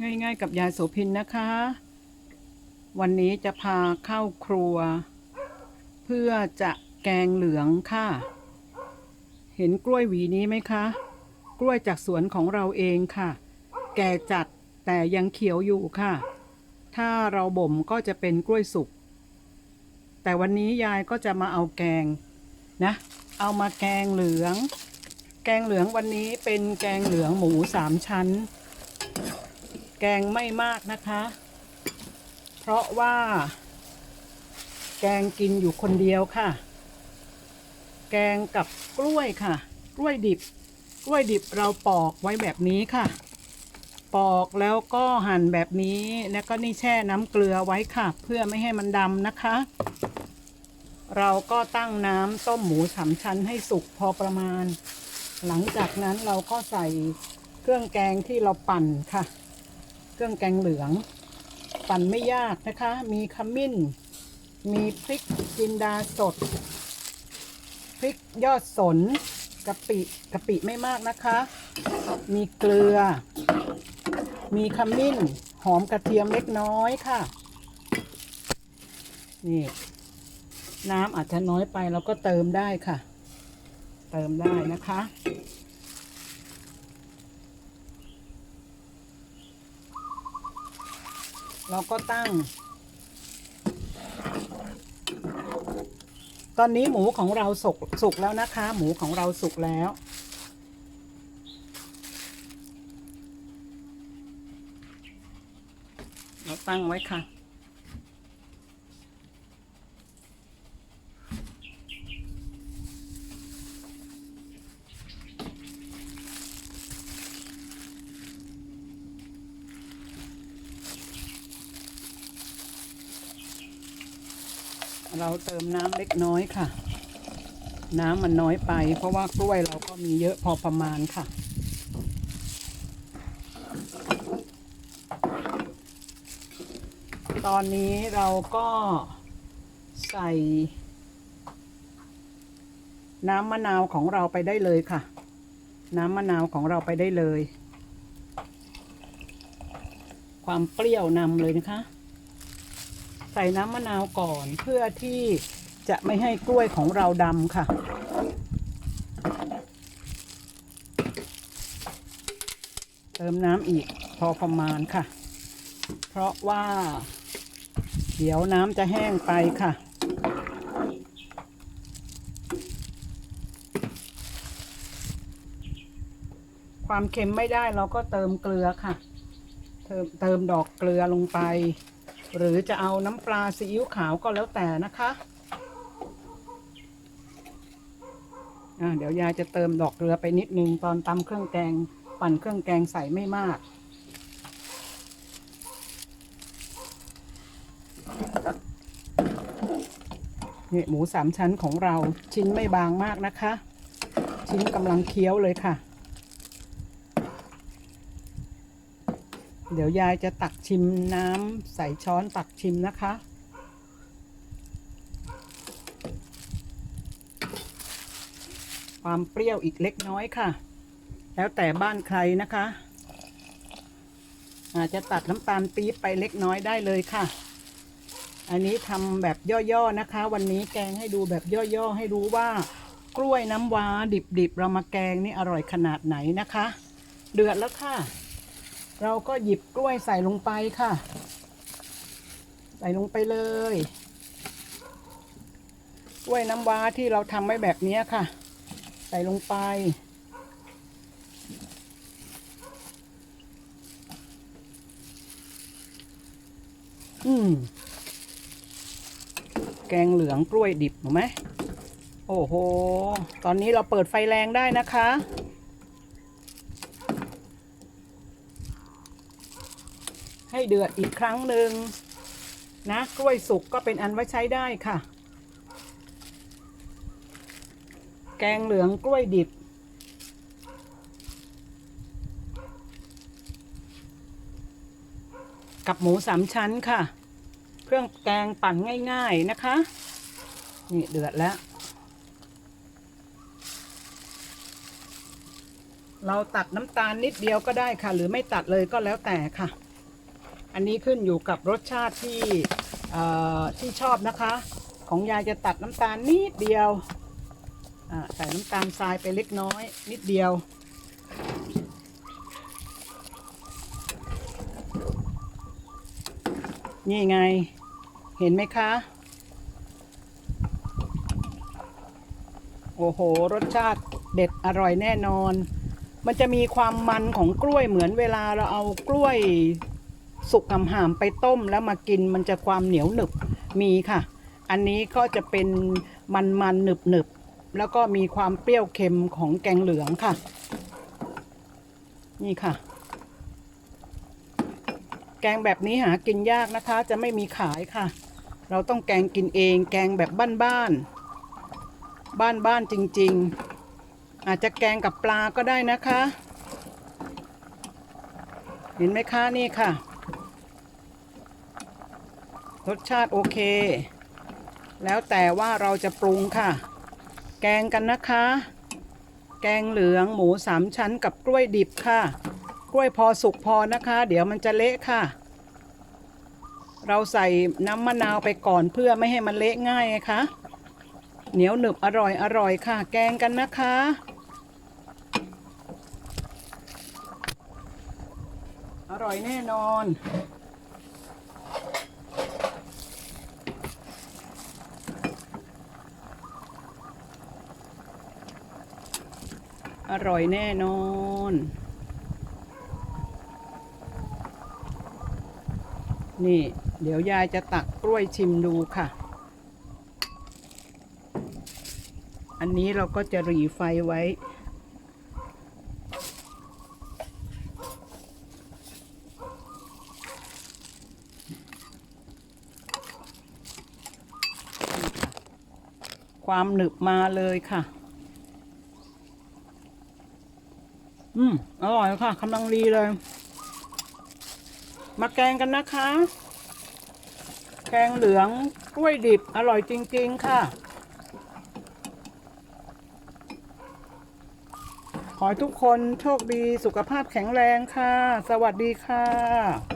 ง่ายๆ กับยายโสพินนะคะ วันนี้จะพาเข้าครัว เพื่อจะแกงเหลืองค่ะ เห็นกล้วยหวีนี้ไหมคะ กล้วยจากสวนของเราเองค่ะ แก่จัดแต่ยังเขียวอยู่ค่ะ ถ้าเราบ่มก็จะเป็นกล้วยสุก แต่วันนี้ยายก็จะมาเอาแกงนะ เอามาแกงเหลือง แกงเหลืองวันนี้เป็นแกงเหลืองหมูสามชั้น แกงไม่มากนะคะ เพราะว่า แกงกินอยู่คนเดียวค่ะ แกงกับกล้วยค่ะ กล้วยดิบ กล้วยดิบเราปอกไว้แบบนี้ค่ะ ปอกแล้วก็หั่นแบบนี้แล้วก็นี่แช่น้ำเกลือไว้ค่ะ เพื่อไม่ให้มันดำนะคะ เราก็ตั้งน้ำต้มหมูสามชั้นให้สุกพอประมาณ หลังจากนั้นเราก็ใส่เครื่องแกงที่เราปั่นค่ะ เครื่องแกงเหลืองปั่นไม่ยากนะคะ มีขมิ้น มีพริกจินดาสด พริกยอดสนกะปิกะปิไม่มากนะคะ มีเกลือ มีขมิ้น หอมกระเทียมเล็กน้อยค่ะ นี่ น้ำอาจจะน้อยไปเราก็เติมได้ค่ะ เติมได้นะคะ เราก็ตั้ง ตอนนี้หมูของเราสุกสุกแล้วนะคะ หมูของเราสุกแล้ว เราตั้งไว้ค่ะ เราเติมน้ำเล็กน้อยค่ะ น้ำมันน้อยไป เพราะว่ากล้วยเราก็มีเยอะพอประมาณค่ะ ตอนนี้เราก็ใส่ น้ำมะนาวของเราไปได้เลยค่ะ น้ำมะนาวของเราไปได้เลย ความเปรี้ยวนำเลยนะคะ ใส่น้ำมะนาวก่อนเพื่อที่จะไม่ให้กล้วยของเราดำค่ะ เติมน้ำอีกพอประมาณค่ะ เพราะว่า เดี๋ยวน้ำจะแห้งไปค่ะความเค็มไม่ได้เราก็เติมเกลือค่ะ เติมเติมดอกเกลือลงไป หรือจะเอาน้ำปลาซีอิ๊วขาวก็แล้วแต่นะคะเดี๋ยวยายจะเติมดอกเกลือไปนิดนึง ตอนตำเครื่องแกง ปั่นเครื่องแกงใส่ไม่มากนี่หมูสามชั้นของเราชิ้นไม่บางมากนะคะ ชิ้นกำลังเคี้ยวเลยค่ะ เดี๋ยวยายจะตักชิมน้ำใส่ช้อนตักชิมนะคะ ความเปรี้ยวอีกเล็กน้อยค่ะ แล้วแต่บ้านใครนะคะ อาจจะตัดน้ำตาลปี๊บไปเล็กน้อยได้เลยค่ะ อันนี้ทำแบบย่อๆนะคะ วันนี้แกงให้ดูแบบย่อๆให้รู้ว่ากล้วยน้ำว้าดิบๆเรามาแกงนี่อร่อยขนาดไหนนะคะ เดือดแล้วค่ะ เราก็หยิบกล้วยใส่ลงไปค่ะ ใส่ลงไปเลย กล้วยน้ำว้าที่เราทำไว้แบบนี้ค่ะ ใส่ลงไป อืม แกงเหลืองกล้วยดิบเห็นไหมโอ้โห ตอนนี้เราเปิดไฟแรงได้นะคะ ให้เดือดอีกครั้งหนึ่งนะกล้วยสุกก็เป็นอันไว้ใช้ได้ค่ะ แกงเหลืองกล้วยดิบ กับหมูสามชั้นค่ะ เครื่องแกงปั่นง่าย ๆนะคะ นี่เดือดแล้ว เราตัดน้ำตาลนิดเดียวก็ได้ค่ะ หรือไม่ตัดเลยก็แล้วแต่ค่ะ อันนี้ขึ้นอยู่กับรสชาติที่ที่ชอบนะคะ ของยายจะตัดน้ำตาลนิดเดียวใส่น้ำตาลทรายไปเล็กน้อย นิดเดียว นี่ไงเห็นไหมคะ โอ้โห รสชาติเด็ดอร่อยแน่นอน มันจะมีความมันของกล้วยเหมือนเวลาเราเอากล้วย สุกหำหามไปต้มแล้วมากินมันจะความเหนียวหนึบมีค่ะ อันนี้ก็จะเป็นมันมันหนึบหนึบแล้วก็มีความเปรี้ยวเค็มของแกงเหลืองค่ะ นี่ค่ะ แกงแบบนี้หากินยากนะคะ จะไม่มีขายค่ะ เราต้องแกงกินเอง แกงแบบบ้านๆบ้านๆจริง ๆ อาจจะแกงกับปลาก็ได้นะคะ เห็นไหมคะนี่ค่ะ รสชาติโอเค แล้วแต่ว่าเราจะปรุงค่ะ แกงกันนะคะ แกงเหลืองหมูสามชั้นกับกล้วยดิบค่ะ กล้วยพอสุกพอนะคะ เดี๋ยวมันจะเละค่ะ เราใส่น้ำมะนาวไปก่อนเพื่อไม่ให้มันเละง่ายไงคะเหนียวหนึบอร่อยอร่อยค่ะ แกงกันนะคะอร่อยแน่นอน อร่อยแน่นอน นี่ เดี๋ยวยายจะตักกล้วยชิมดูค่ะ อันนี้เราก็จะหรีไฟไว้ ความหนึบมาเลยค่ะ อืมอร่อยค่ะกำลังดีเลย มาแกงกันนะคะ แกงเหลืองกล้วยดิบอร่อยจริง ๆ ค่ะ ขอให้ทุกคนโชคดีสุขภาพแข็งแรงค่ะ สวัสดีค่ะ